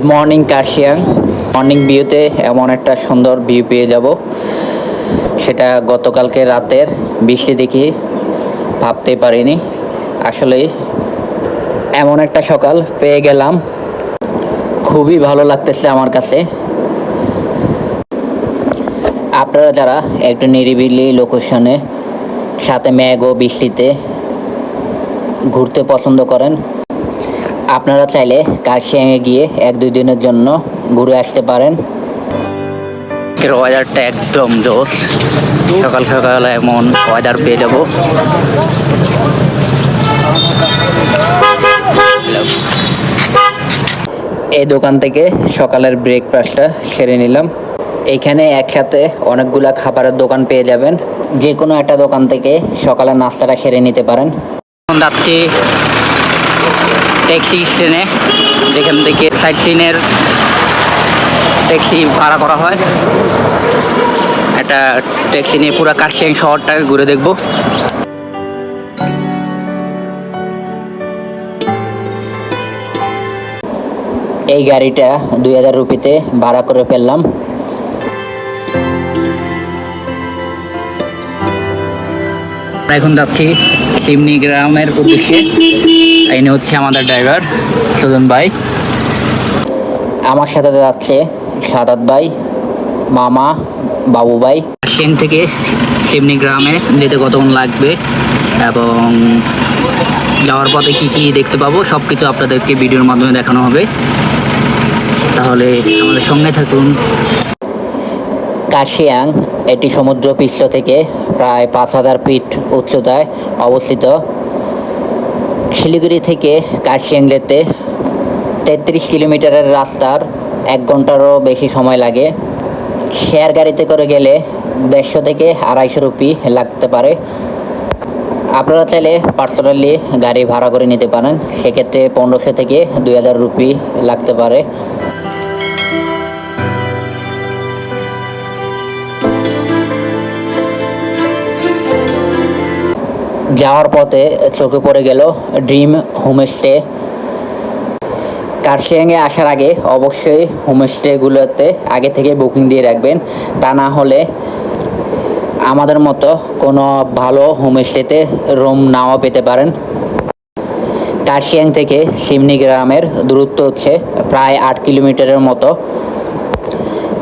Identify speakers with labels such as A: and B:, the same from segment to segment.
A: Good morning Kurseong morning ভিউতে এমন একটা সুন্দর ভিউ পেয়ে যাব। সেটা গতকালকে রাতের বৃষ্টি দেখি ভাবতে পারিনি। আসলে এমন একটা সকাল পেয়ে গেলাম। খুবই ভালো লাগতেছে আমার কাছে। আপনারা যারা একটু নিরিবিলি লোকেশনে সাথে মেঘ ও বৃষ্টিতে ঘুরতে পছন্দ করেন আপনারা চাইলে কার্শিয়াংয়ে গিয়ে এক দুই দিনের জন্য ঘুরে আসতে পারেন। ওয়েদারটা একদম জোস সকাল সকাল এমন ওয়েদার পেয়ে যাব। এই দোকান থেকে সকালের ব্রেকফাস্টটা সেরে নিলাম। এইখানে একসাথে অনেকগুলা খাবারের দোকান পেয়ে যাবেন। যে কোনো একটা দোকান থেকে সকালের নাস্তাটা সেরে নিতে পারেন। এখন যাচ্ছি ট্যাক্সি স্ট্যান্ডে যেখান থেকে সাইট সিনের ট্যাক্সি ভাড়া করা হয়। একটা ট্যাক্সি নিয়ে পুরো কার্শিয়াং শহরটাকে ঘুরে দেখব। এই গাড়িটা দুই হাজার রুপিতে ভাড়া করে ফেললাম। এখন যাচ্ছি সিমনি গ্রামের উদ্দেশ্যে। ইনি হচ্ছে আমাদের ড্রাইভার সুজন ভাই। আমার সাথে যাচ্ছে সাদাত ভাই মামা বাবু ভাই। সেন থেকে সিমনি গ্রামে যেতে কতক্ষণ লাগবে এবং যাওয়ার পথে কি কি দেখতে পাবো সব কিছু আপনাদেরকে ভিডিওর মাধ্যমে দেখানো হবে। তাহলে আমাদের সঙ্গে থাকুন। কাশিয়াং এটি সমুদ্র পৃষ্ঠ থেকে প্রায় পাঁচ হাজার ফিট উচ্চতায় অবস্থিত। শিলিগুড়ি থেকে কাশিয়াংলেতে তেত্রিশ কিলোমিটারের রাস্তার এক ঘন্টারও বেশি সময় লাগে। শেয়ার গাড়িতে করে গেলে দেড়শো থেকে আড়াইশো রুপি লাগতে পারে। আপনারা চাইলে পার্সোনালি গাড়ি ভাড়া করে নিতে পারেন। সেক্ষেত্রে পনেরোশো থেকে দুই হাজার রুপি লাগতে পারে। যাওয়ার পথে চোখে পড়ে গেল ড্রিম হোমস্টে। কার্শিয়াংয়ে আসার আগে অবশ্যই হোমস্টেগুলোতে আগে থেকে বুকিং দিয়ে রাখবেন। তা না হলে আমাদের মতো কোনো ভালো হোমস্টেতে রুম নাও পেতে পারেন। কার্শিয়াং থেকে সিমনি গ্রামের দূরত্ব হচ্ছে প্রায় আট কিলোমিটারের মতো।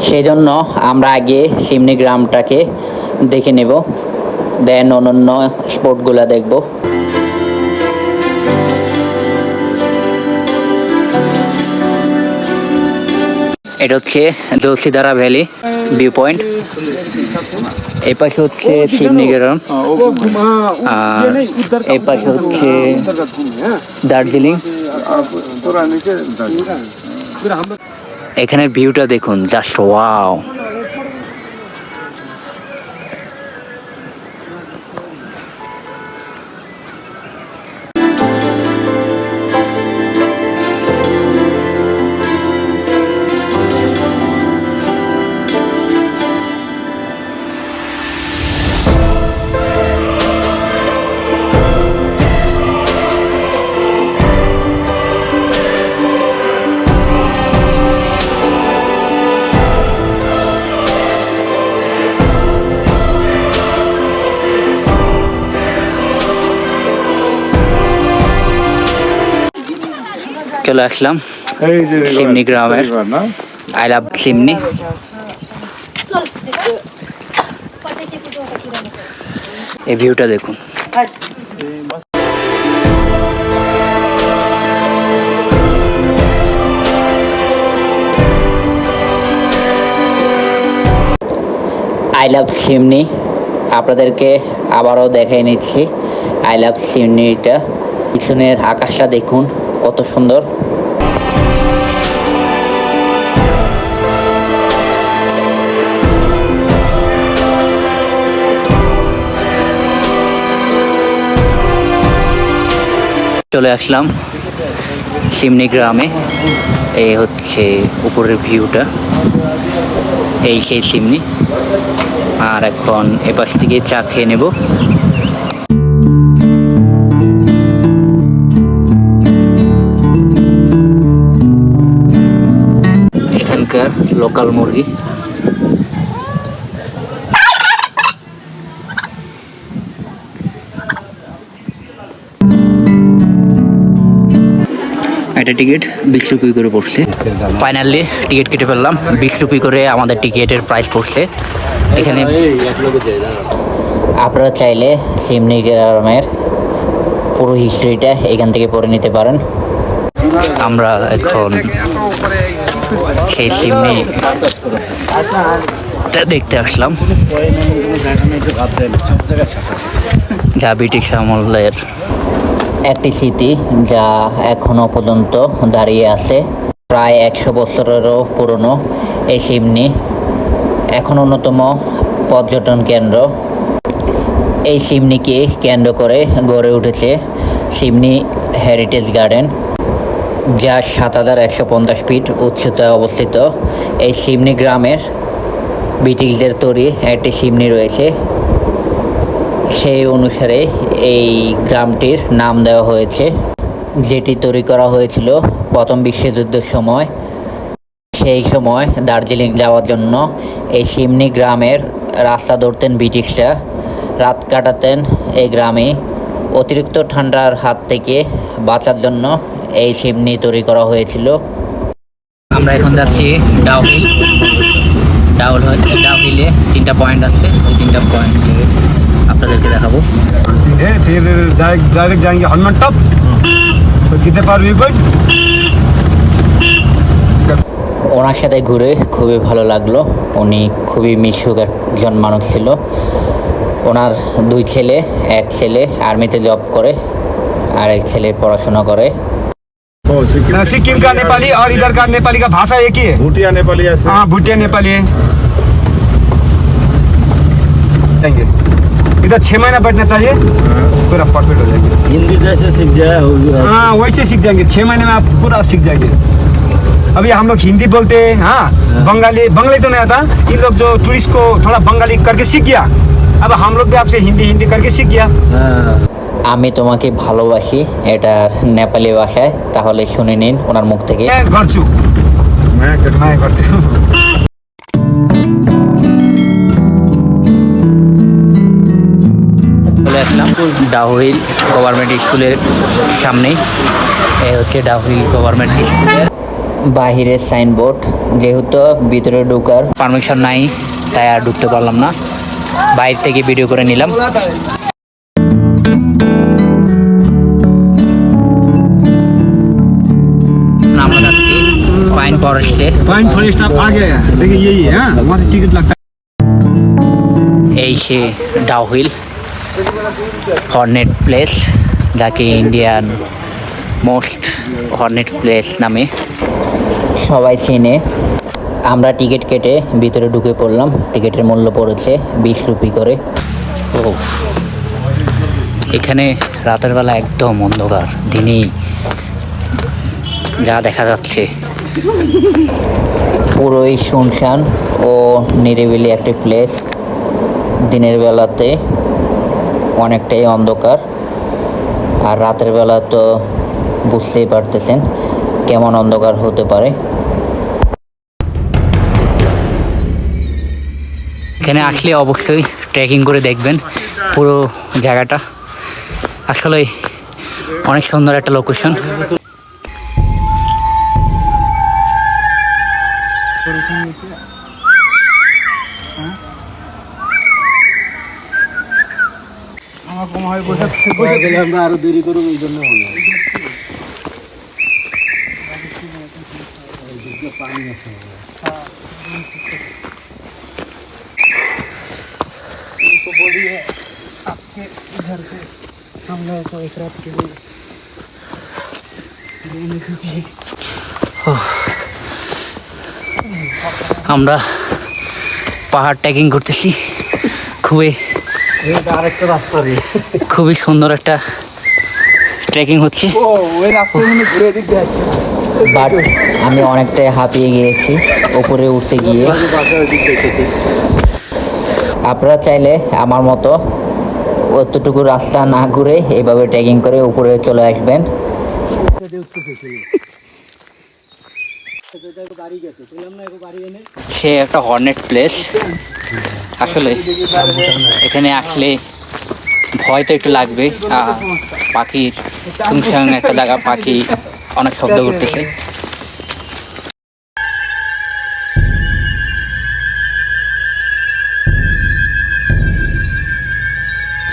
A: সেই জন্য আমরা আগে সিমনি গ্রামটাকে দেখে নেব। দেন অন্যান্য স্পটগুলো দেখব। এটা হচ্ছে জলসিদারা ভ্যালি ভিউ পয়েন্ট এই পাশে হচ্ছে সিমনি গ্রাম। আর এই পাশে হচ্ছে দার্জিলিং। এখানে ভিউটা দেখুন জাস্ট ওয়াও চলে আসলাম সিমনি গ্রামের। I love Simni. এই ভিউটা দেখুন। I love Simni. আপনাদেরকে আবারও দেখাই নিচ্ছি। আই লাভ সিমনিটা। পিছনের আকাশটা দেখুন কত সুন্দর। চলে আসলাম সিমনি গ্রামে। এই হচ্ছে উপরের ভিউটা। এই সেই সিমনি। আর এখন এপাশ থেকে চা খেয়ে নেব। এখানকার লোকাল মুরগি। একটা টিকিট বিশ রুপি করে পড়ছে। ফাইনালি টিকিট কেটে ফেললাম। বিশ রুপি করে আমাদের টিকিটের প্রাইস পড়ছে। এখানে আপনারা চাইলে সিমনি গ্রামের পুরো হিস্ট্রিটা এখান থেকে পড়ে নিতে পারেন। আমরা এখন সেই সিমনি দেখতে আসলাম। যা ব্রিটিশ আমলের একটি স্মৃতি যা এখনও পর্যন্ত দাঁড়িয়ে আছে। প্রায় একশো বছরেরও পুরনো। এই সিমনি এখন অন্যতম পর্যটন কেন্দ্র। এই সিমনিকে কেন্দ্র করে গড়ে উঠেছে সিমনি হেরিটেজ গার্ডেন যা সাত হাজার একশো পঞ্চাশ ফিট উচ্চতায় অবস্থিত। এই সিমনি গ্রামের ব্রিটিশদের তৈরি একটি সিমনি রয়েছে। সেই অনুসারে এই গ্রামটির নাম দেওয়া হয়েছে, যেটি তৈরি করা হয়েছিল প্রথম বিশ্বযুদ্ধের সময়। সেই সময় দার্জিলিং যাওয়ার জন্য এই সিমনি গ্রামের রাস্তা ধরতেন ব্রিটিশরা। রাত কাটাতেন এই গ্রামে। অতিরিক্ত ঠান্ডার হাত থেকে বাঁচার জন্য এই সিমনি তৈরি করা হয়েছিল। আমরা এখন যাচ্ছি ডাউহিল ডাউল ডাউল হিলে তিনটা পয়েন্ট আছে ওই তিনটা পয়েন্ট আপনাদেরকে দেখাবো।
B: হনুমান টপ। তো পারবি
A: ওনার সাথে ঘুরে খুবই ভালো লাগল। উনি খুবই মিশুক একজন মানুষ ছিল। ওনার দুই ছেলে এক ছেলে আর্মিতে জব করে আর এক ছেলে পড়াশোনা করে।
B: सिक्किम का नेपाली और इधर का नेपाली का भाषा एक ही है।
C: भूटिया नेपाली ऐसे
B: हाँ भूटिया नेपाली है। जाएँगे। इधर छः महीना बैठना चाहिए पूरा परफेक्ट हो जाएँगे।
C: हिंदी जैसे सीख जाए।
B: हाँ वैसे सीख जाएँगे। छः महीने में आप पूरा सीख जाएँगे। अभी हम लोग हिंदी बोलते हैं हाँ बंगाली बंगाली तो नहीं आता। इन लोग जो टूरिस्ट को थोड़ा बंगाली करके सीख गया। अब हम लोग भी आपसे हिंदी हिंदी करके सीख गया।
C: हाँ।
A: আমি তোমাকে ভালোবাসি এটা নেপালি ভাষায় তাহলে শুনে নিন ওনার মুখ থেকে। ডাহিল গভর্নমেন্ট স্কুলের সামনেই। এই হচ্ছে ডাহিল গভর্নমেন্ট স্কুলের বাহিরের সাইনবোর্ড। যেহেতু ভিতরে ঢোকার পারমিশন নাই তাই আর ঢুকতে পারলাম না। বাইরে থেকে ভিডিও করে নিলাম। পাইন ফরেস্টে
B: পাইন ফরেস্ট আগে দেখি এই হ্যাঁ মাসে টিকিট লাগবে
A: এই সে ডাউহিল হর্নেট প্লেস যাকে ইন্ডিয়ান মোস্ট হর্নেট প্লেস নামে সবাই চেনে। আমরা টিকিট কেটে ভিতরে ঢুকে পড়লাম। টিকিটের মূল্য পড়েছে বিশ রুপি করে। ও এখানে রাতের বেলা একদম অন্ধকার। দিনই যা দেখা যাচ্ছে। পুরোই শুনশান ও নিরিবিলি একটি প্লেস দিনের বেলাতে অনেকটাই অন্ধকার, আর রাতের বেলা তো বুঝতেই পারতেছেন কেমন অন্ধকার হতে পারে। এখানে আসলে অবশ্যই ট্রেকিং করে দেখবেন পুরো জায়গাটা। আসলে অনেক সুন্দর একটা লোকেশন
C: আমরা আরও দেরি করব এই জন্য মনে হয়।
A: আমরা পাহাড় ট্রেকিং করতেছি খুবই
C: ট্রেকিং
A: ওই সুন্দর একটা ট্রেকিং হচ্ছে। বাট আমি অনেকটাই হাঁপিয়ে গিয়েছি উপরে উঠতে গিয়ে। আপনারা চাইলে আমার মতো অতটুকু রাস্তা না ঘুরে এভাবে ট্রেকিং করে উপরে চলে আসবেন। সে একটা হর্নেট প্লেস আসলে এখানে আসলে ভয় তো একটু লাগবে। পাখির সুংসাং একটা জায়গা পাখি অনেক শব্দ করতেছে।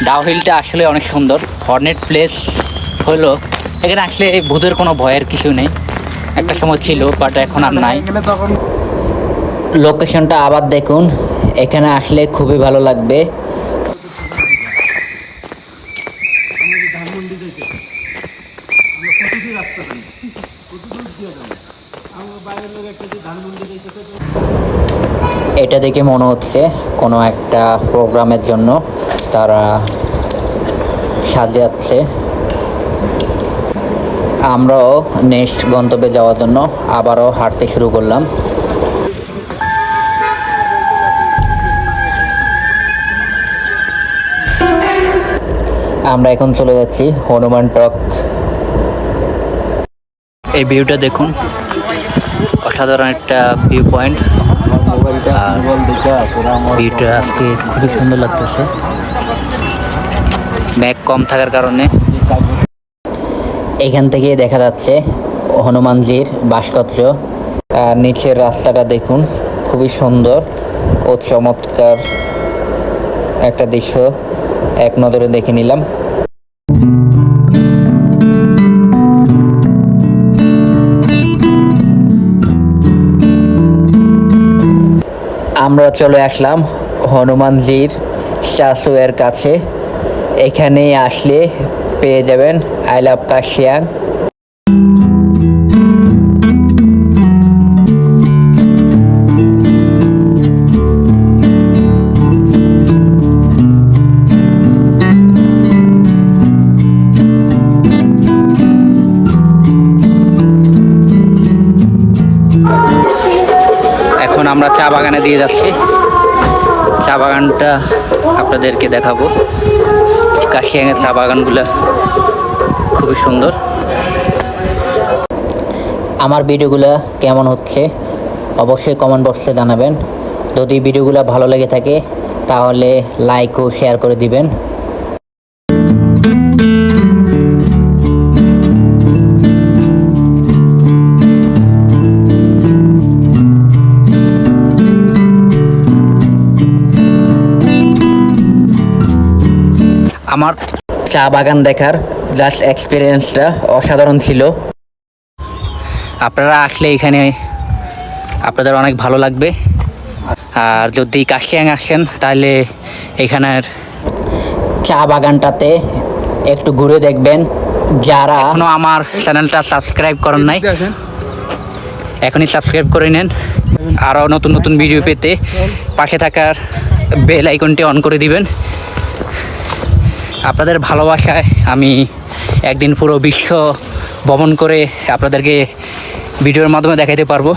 A: ডাউহিলটা আসলে অনেক সুন্দর। হর্নেট প্লেস হলো এখানে আসলে ভূতের কোনো ভয়ের কিছু নেই। একটা সময় ছিল বাট এখন আর নাই। লোকেশনটা আবার দেখুন। এখানে আসলে খুবই ভালো লাগবে। এটা দেখে মনে হচ্ছে কোনো একটা প্রোগ্রামের জন্য তারা সাজাচ্ছে। আমরাও নেক্সট গন্তব্যে যাওয়ার জন্য আবারও হাঁটতে শুরু করলাম। আমরা এখন চলে যাচ্ছি হনুমান টক। এই ভিউটা দেখুন। অসাধারণ একটা ভিউ পয়েন্ট ভিউটা আজকে খুবই সুন্দর লাগতেছে। ম্যাগ কম থাকার কারণে। এখান থেকে দেখা যাচ্ছে হনুমানজির ভাস্কর্য আর নিচের রাস্তাটা দেখুন খুবই সুন্দর ও চমৎকার একটা দৃশ্য। এক নজরে দেখে নিলাম। আমরা চলে আসলাম হনুমানজির স্ট্যাচুয়ের কাছে। এখানে আসলে পেয়ে যাবেন আই লাভ কাশিয়ান। দিয়ে যাচ্ছি। চা বাগানটা আপনাদেরকে দেখাবো। কাশিয়াঙের চা বাগানগুলো খুবই সুন্দর। আমার ভিডিওগুলো কেমন হচ্ছে অবশ্যই কমেন্ট বক্সে জানাবেন। যদি ভিডিওগুলো ভালো লেগে থাকে, তাহলে লাইক ও শেয়ার করে দিবেন। আমার চা বাগান দেখার জাস্ট এক্সপিরিয়েন্সটা অসাধারণ ছিল। আপনারা আসলে এখানে আপনাদের অনেক ভালো লাগবে। আর যদি কাশিয়াং আসেন তাহলে এখানের চা বাগানটাতে একটু ঘুরে দেখবেন। যারা এখনও আমার চ্যানেলটা সাবস্ক্রাইব করেন নাই এখনই সাবস্ক্রাইব করে নেন। আরও নতুন নতুন ভিডিও পেতে পাশে থাকার বেল আইকনটি অন করে দিবেন। আপনাদের ভালোবাসায় আমি একদিন পুরো বিশ্ব ভ্রমণ করে আপনাদেরকে ভিডিওর মাধ্যমে দেখাতে পারব।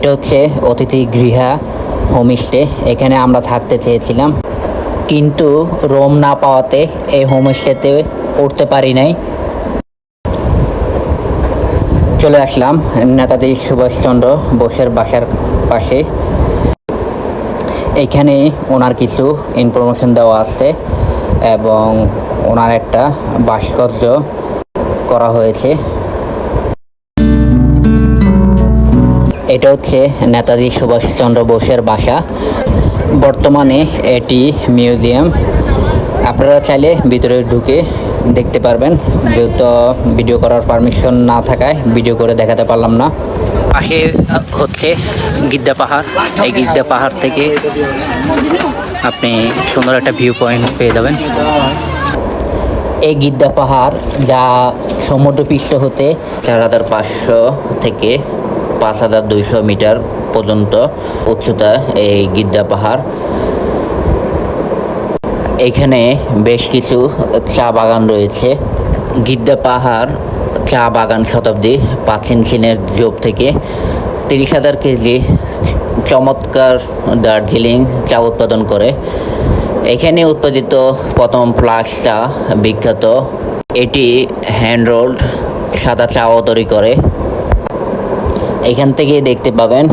A: এটা হচ্ছে অতিথি গৃহা হোমস্টে। এখানে আমরা থাকতে চেয়েছিলাম। কিন্তু রোম না পাওয়াতে এই হোমস্টেতে উঠতে পারি নাই। চলে আসলাম নেতাজি সুভাষচন্দ্র বোসের বাসার পাশে। এখানে ওনার কিছু ইনফরমেশন দেওয়া আছে এবং ওনার একটা ভাস্কর্য করা হয়েছে। এটা হচ্ছে নেতাজি সুভাষচন্দ্র বোসের বাসা। বর্তমানে এটি মিউজিয়াম। আপনারা চাইলে ভিতরে ঢুকে দেখতে পারবেন। যেহেতু ভিডিও করার পারমিশন না থাকায় ভিডিও করে দেখাতে পারলাম না। পাশে হচ্ছে গিদ্দা পাহাড়। এই গিদ্দা পাহাড় থেকে আপনি সুন্দর একটা ভিউ পয়েন্ট পেয়ে যাবেন। এই গিদ্দা পাহাড় যা সমুদ্র পৃষ্ঠ হতে চার হাজার পাঁচশো থেকে পাঁচ হাজার দুইশো মিটার পর্যন্ত উচ্চতা এই গিদ্দা পাহাড়। এখানে বেশ কিছু চা বাগান রয়েছে। গিদ্দা পাহাড় চা বাগান শতাব্দী প্রাচীন চীনের যুগ থেকে তিরিশ হাজার কেজি চমৎকার দার্জিলিং চা উৎপাদন করে। এখানে উৎপাদিত প্রথম ফ্লাশ চা বিখ্যাত। এটি হ্যান্ড রোল্ড সাদা চাও তৈরি করে। এখান থেকে দেখতে পাবেন।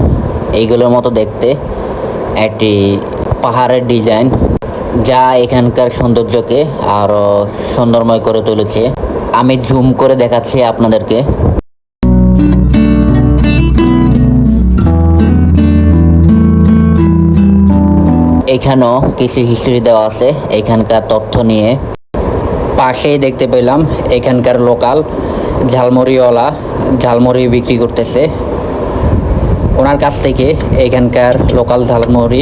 A: এইগুলোর মতো দেখতে। একটি পাহাড়ের ডিজাইন, যা এখানকার সৌন্দর্যকে আরও সুন্দরময় করে তুলেছে। আমি জুম করে দেখাচ্ছি আপনাদেরকে। এখানেও কিছু হিস্ট্রি দেওয়া আছে। এখানকার তথ্য নিয়ে পাশেই দেখতে পেলাম। এখানকার লোকাল ঝালমুড়িওয়ালা ঝালমুড়ি বিক্রি করতেছে। ওনার কাছ থেকে এখানকার লোকাল ঝালমুড়ি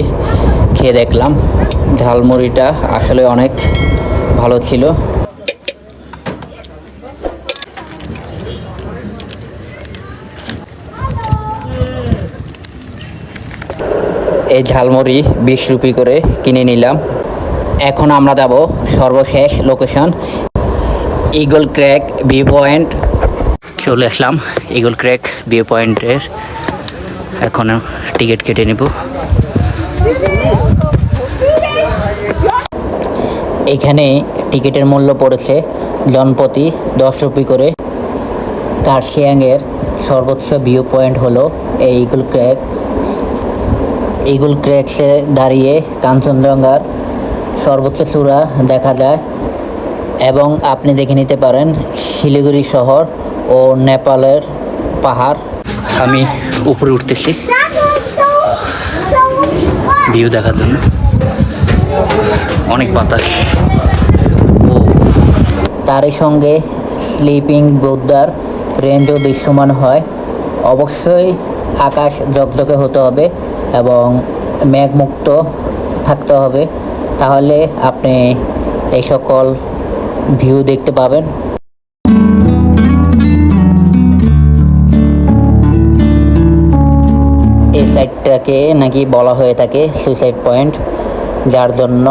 A: খেয়ে দেখলাম। ঝালমুড়িটা আসলে অনেক ভালো ছিল। এই ঝালমুড়ি বিশ রুপি করে কিনে নিলাম। এখন আমরা যাব সর্বশেষ location eagle crag view point চলে আসলাম ইগল ক্র্যাক ভিউ পয়েন্টের এখন টিকিট কেটে নেব। এখানে টিকিটের মূল্য পড়েছে জনপ্রতি দশ রুপি করে। কার্শিয়াংয়ের সর্বোচ্চ ভিউ পয়েন্ট হলো এই ইগল ক্র্যাক ইগল ক্র্যাক্সে দাঁড়িয়ে কাঞ্চনজঙ্ঘার সর্বোচ্চ চূড়া দেখা যায় এবং আপনি দেখে নিতে পারেন শিলিগুড়ি শহর ও নেপালের পাহাড়। আমি উপরে উঠতেছি। ভিউ দেখার জন্য। অনেক বাতাস। ও। তারই সঙ্গে স্লিপিং বুদ্ধার রেঞ্জও দৃশ্যমান হয়। অবশ্যই আকাশ জকজকে হতে হবে এবং মেঘমুক্ত থাকতে হবে। তাহলে আপনি এই সকল ভিউ দেখতে পাবেন। এই সাইডটাকে নাকি বলা হয়ে থাকে সুইসাইড পয়েন্ট যার জন্য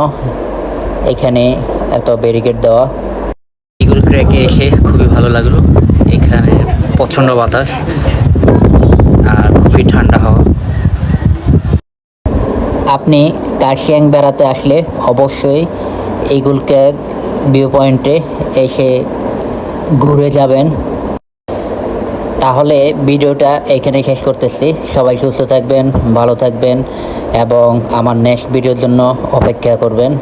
A: এখানে এত ব্যারিকেড দেওয়া। ইগুল ক্র্যাকে এসে খুবই ভালো লাগল। এখানে প্রচণ্ড বাতাস আর খুবই ঠান্ডা হাওয়া। আপনি কার্শিয়াং বেড়াতে আসলে অবশ্যই ইগুল ক্র্যাক ভিউ পয়েন্টে এসে ঘুরে যাবেন। তাহলে ভিডিওটা এখানে শেষ করতেছি। সবাই সুস্থ থাকবেন, ভালো থাকবেন এবং আমার নেক্সট ভিডিওর জন্য অপেক্ষা করবেন।